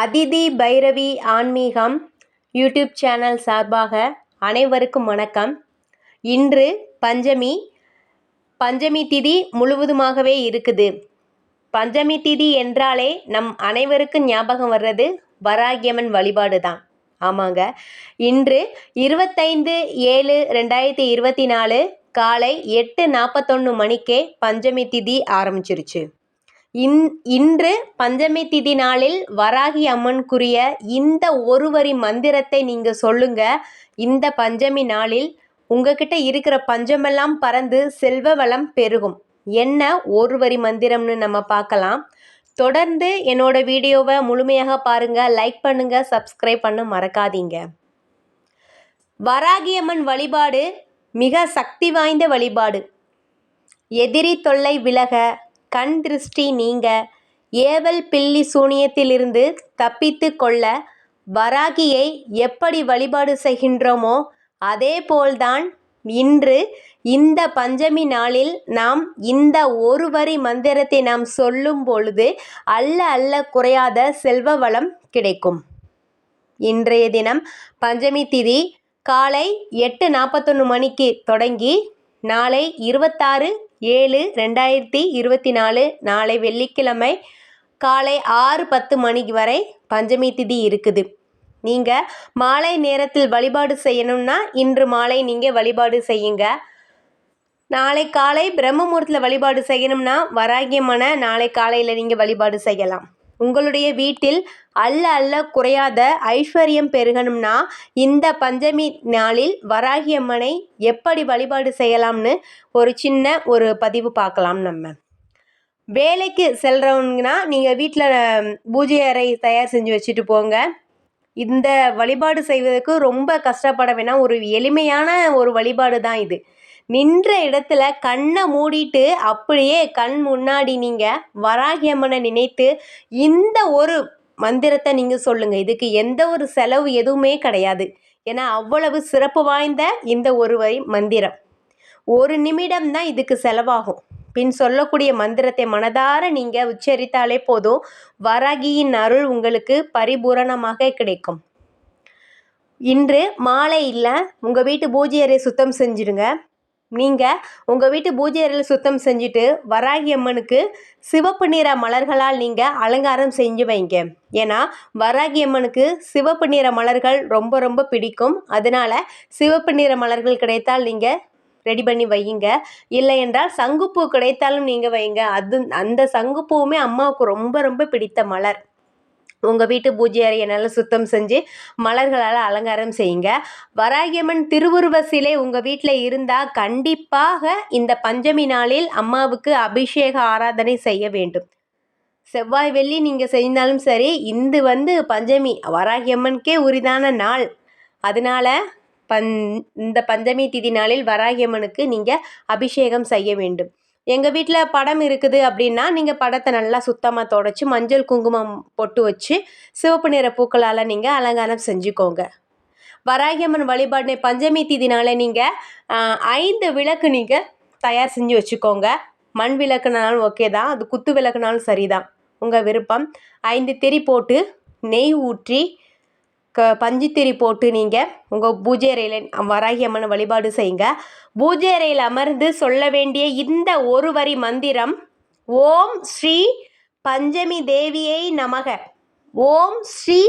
அதிதி பைரவி ஆன்மீகம் YouTube channel சார்பாக அனைவருக்கும் வணக்கம். இன்று பஞ்சமி பஞ்சமி திதி முழுவதுமாகவே இருக்குது. பஞ்சமி திதி என்றாலே நம் அனைவருக்கும் ஞாபகம் வர்றது வராகியம்மன் வழிபாடு தான் ஆமாங்க. இன்று இருபத்தைந்து ஏழு ரெண்டாயிரத்தி இருபத்தி நாலு காலை எட்டு நாற்பத்தொன்று மணிக்கே பஞ்சமி திதி ஆரம்பிச்சிருச்சு. இன் இன்று பஞ்சமி திதி நாளில் வராகி அம்மனுக்குரிய இந்த ஒரு வரி மந்திரத்தை நீங்கள் சொல்லுங்க. இந்த பஞ்சமி நாளில் உங்ககிட்ட இருக்கிற பஞ்சமெல்லாம் பறந்து செல்வ வளம் பெருகும். என்ன ஒரு வரி மந்திரம்னு நம்ம பார்க்கலாம். தொடர்ந்து என்னோட வீடியோவை முழுமையாக பாருங்கள் லைக் பண்ணுங்கள் சப்ஸ்கிரைப் பண்ண மறக்காதீங்க. வராகியம்மன் வழிபாடு மிக சக்தி வாய்ந்த வழிபாடு. எதிரி தொல்லை விலக கண் திருஷ்டி நீங்க. ஏவல் பில்லி சூனியத்திலிருந்து தப்பித்து கொள்ள வராகியை எப்படி வழிபாடு செய்கின்றோமோ அதேபோல்தான் இன்று இந்த பஞ்சமி நாளில் நாம் இந்த ஒரு வரி மந்திரத்தை நாம் சொல்லும் பொழுது அல்ல அல்ல குறையாத செல்வ வளம் கிடைக்கும். இன்றைய தினம் பஞ்சமி திதி காலை எட்டு நாற்பத்தொன்று மணிக்கு தொடங்கி நாளை இருபத்தாறு ஏழு ரெண்டாயிரத்தி இருபத்தி நாலு நாளை வெள்ளிக்கிழமை காலை ஆறு பத்து மணிக்கு வரை பஞ்சமி திதி இருக்குது. நீங்கள் மாலை நேரத்தில் வழிபாடு செய்யணும்னா இன்று மாலை நீங்கள் வழிபாடு செய்யுங்க. நாளை காலை பிரம்மமுகூர்த்தத்தில் வழிபாடு செய்யணும்னா வராகியமான நாளை காலையில் நீங்கள் வழிபாடு செய்யலாம். உங்களுடைய வீட்டில் அல்ல அல்ல குறையாத ஐஸ்வர்யம் பெருகணும்னா இந்த பஞ்சமி நாளில் வராகியம்மனை எப்படி வழிபாடு செய்யலாம்னு ஒரு சின்ன ஒரு பதிவு பார்க்கலாம் நம்ம. வேலைக்கு செல்கிறவங்கன்னா நீங்கள் வீட்டில் பூஜை அறை தயார் செஞ்சு வச்சுட்டு போங்க. இந்த வழிபாடு செய்வதற்கு ரொம்ப கஷ்டப்பட வேணாம். ஒரு எளிமையான ஒரு வழிபாடு தான் இது. நின்ற இடத்துல கண்ணை மூடிட்டு அப்படியே கண் முன்னாடி நீங்கள் வராகியம்மனை நினைத்து இந்த ஒரு மந்திரத்தை நீங்கள் சொல்லுங்கள் இதுக்கு எந்த ஒரு செலவு எதுவுமே கிடையாது. ஏன்னா அவ்வளவு சிறப்பு வாய்ந்த இந்த ஒரு வரி மந்திரம். ஒரு நிமிடம் தான் இதுக்கு செலவாகும். பின் சொல்லக்கூடிய மந்திரத்தை மனதார நீங்கள் உச்சரித்தாலே போதும். வராகியின் அருள் உங்களுக்கு பரிபூரணமாக கிடைக்கும். இன்று மாலையில் உங்கள் வீட்டு பூஜை அறை சுத்தம் செஞ்சுடுங்க நீங்கள் உங்கள் வீட்டு பூஜை அறையில் சுத்தம் செஞ்சுட்டு வராகி அம்மனுக்கு சிவப்பு நிற மலர்களால் நீங்கள் அலங்காரம் செஞ்சு வைங்க. ஏன்னா வராகி அம்மனுக்கு சிவப்பு நிற மலர்கள் ரொம்ப ரொம்ப பிடிக்கும். அதனால் சிவப்பு நிற மலர்கள் கிடைத்தால் நீங்கள் ரெடி பண்ணி வையுங்க. இல்லை என்றால் சங்குப்பூ கிடைத்தாலும் நீங்கள் வைங்க அது அந்த சங்குப்பூவுமே அம்மாவுக்கு ரொம்ப ரொம்ப பிடித்த மலர். உங்கள் வீட்டு பூஜை அறையை நல்லா சுத்தம் செஞ்சு மலர்களால் அலங்காரம் செய்யுங்க. வராகியம்மன் திருவுருவ சிலை உங்கள் வீட்டில் இருந்தால் கண்டிப்பாக இந்த பஞ்சமி நாளில் அம்மாவுக்கு அபிஷேக ஆராதனை செய்ய வேண்டும். செவ்வாய் வெள்ளி நீங்கள் செய்தாலும் சரி இந்து வந்து பஞ்சமி வராகியம்மனுக்கே உரிதான நாள். அதனால் பன் இந்த பஞ்சமி திதி நாளில் வராகியம்மனுக்கு நீங்கள் அபிஷேகம் செய்ய வேண்டும். எங்கள் வீட்டில் படம் இருக்குது அப்படின்னா நீங்கள் படத்தை நல்லா சுத்தமாக தொடச்சி மஞ்சள் குங்குமம் பொட்டு வச்சு சிவப்பு நிற பூக்களால் நீங்கள் அலங்காரம் செஞ்சுக்கோங்க. வராகியம்மன் வழிபாடு பஞ்சமி திதினால நீங்கள் ஐந்து விளக்கு நீங்கள் தயார் செஞ்சு வச்சுக்கோங்க. மண் விளக்குனாலும் ஓகே தான் அது குத்து விளக்குனாலும் சரி தான் உங்கள் விருப்பம். ஐந்து திரி போட்டு நெய் ஊற்றி க பஞ்சுத்திரி போட்டு நீங்கள் உங்கள் பூஜை அறையில் வராகி அம்மனை வழிபாடு செய்யுங்க. பூஜை அறையில் அமர்ந்து சொல்ல வேண்டிய இந்த ஒரு வரி மந்திரம் ஓம் ஸ்ரீ பஞ்சமி தேவியை நமக. ஓம் ஸ்ரீ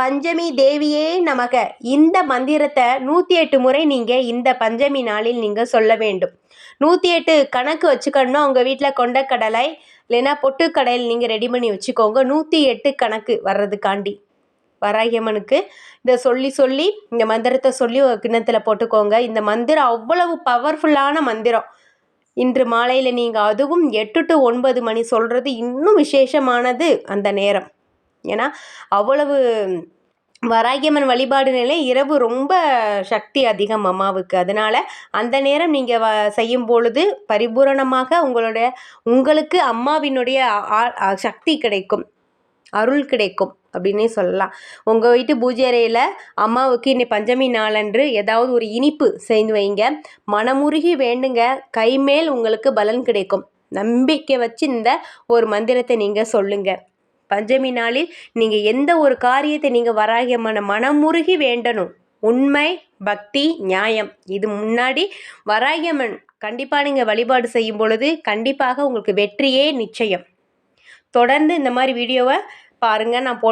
பஞ்சமி தேவியே நமக. இந்த மந்திரத்தை நூற்றி எட்டு முறை நீங்கள் இந்த பஞ்சமி நாளில் நீங்கள் சொல்ல வேண்டும். நூற்றி எட்டு கணக்கு வச்சுக்கணும். உங்கள் வீட்டில் கொண்டக்கடலை இல்லைன்னா பொட்டுக்கடையில் நீங்கள் ரெடி பண்ணி வச்சுக்கோங்க. நூற்றி எட்டு கணக்கு வர்றதுக்காண்டி. வராகியம்மனுக்கு இதை சொல்லி சொல்லி இந்த மந்திரத்தை சொல்லி ஒரு கிண்ணத்தில் போட்டுக்கோங்க. இந்த மந்திரம் அவ்வளவு பவர்ஃபுல்லான மந்திரம். இன்று மாலையில் நீங்கள் அதுவும் எட்டு டு ஒன்பது மணி சொல்கிறது இன்னும் விசேஷமானது அந்த நேரம். ஏன்னா அவ்வளவு வராகியம்மன் வழிபாடு நிலை இரவு ரொம்ப சக்தி அதிகம் அம்மாவுக்கு. அதனால் அந்த நேரம் நீங்கள் வ செய்யும் பொழுது பரிபூரணமாக உங்களுடைய உங்களுக்கு அம்மாவினுடைய சக்தி கிடைக்கும். அருள் கிடைக்கும் அப்படின்னே சொல்லலாம். உங்கள் வீட்டு பூஜை அறையில் அம்மாவுக்கு இன்னைக்கு பஞ்சமி நாளன்று ஏதாவது ஒரு இனிப்பு செய்து வைங்க. மனமுருகி வேண்டுங்க. கைமேல் உங்களுக்கு பலன் கிடைக்கும். நம்பிக்கை வச்சு இந்த ஒரு மந்திரத்தை நீங்கள் சொல்லுங்கள் பஞ்சமி நாளில் நீங்கள் எந்த ஒரு காரியத்தை நீங்கள் வராகியம்மனை மனமுருகி வேண்டணும். உண்மை பக்தி நியாயம். இது முன்னாடி வராகியம்மன் கண்டிப்பாக நீங்கள் வழிபாடு செய்யும் பொழுது கண்டிப்பாக உங்களுக்கு வெற்றியே நிச்சயம். தொடர்ந்து இந்த மாதிரி வீடியோவை பாருங்கள் நான் போ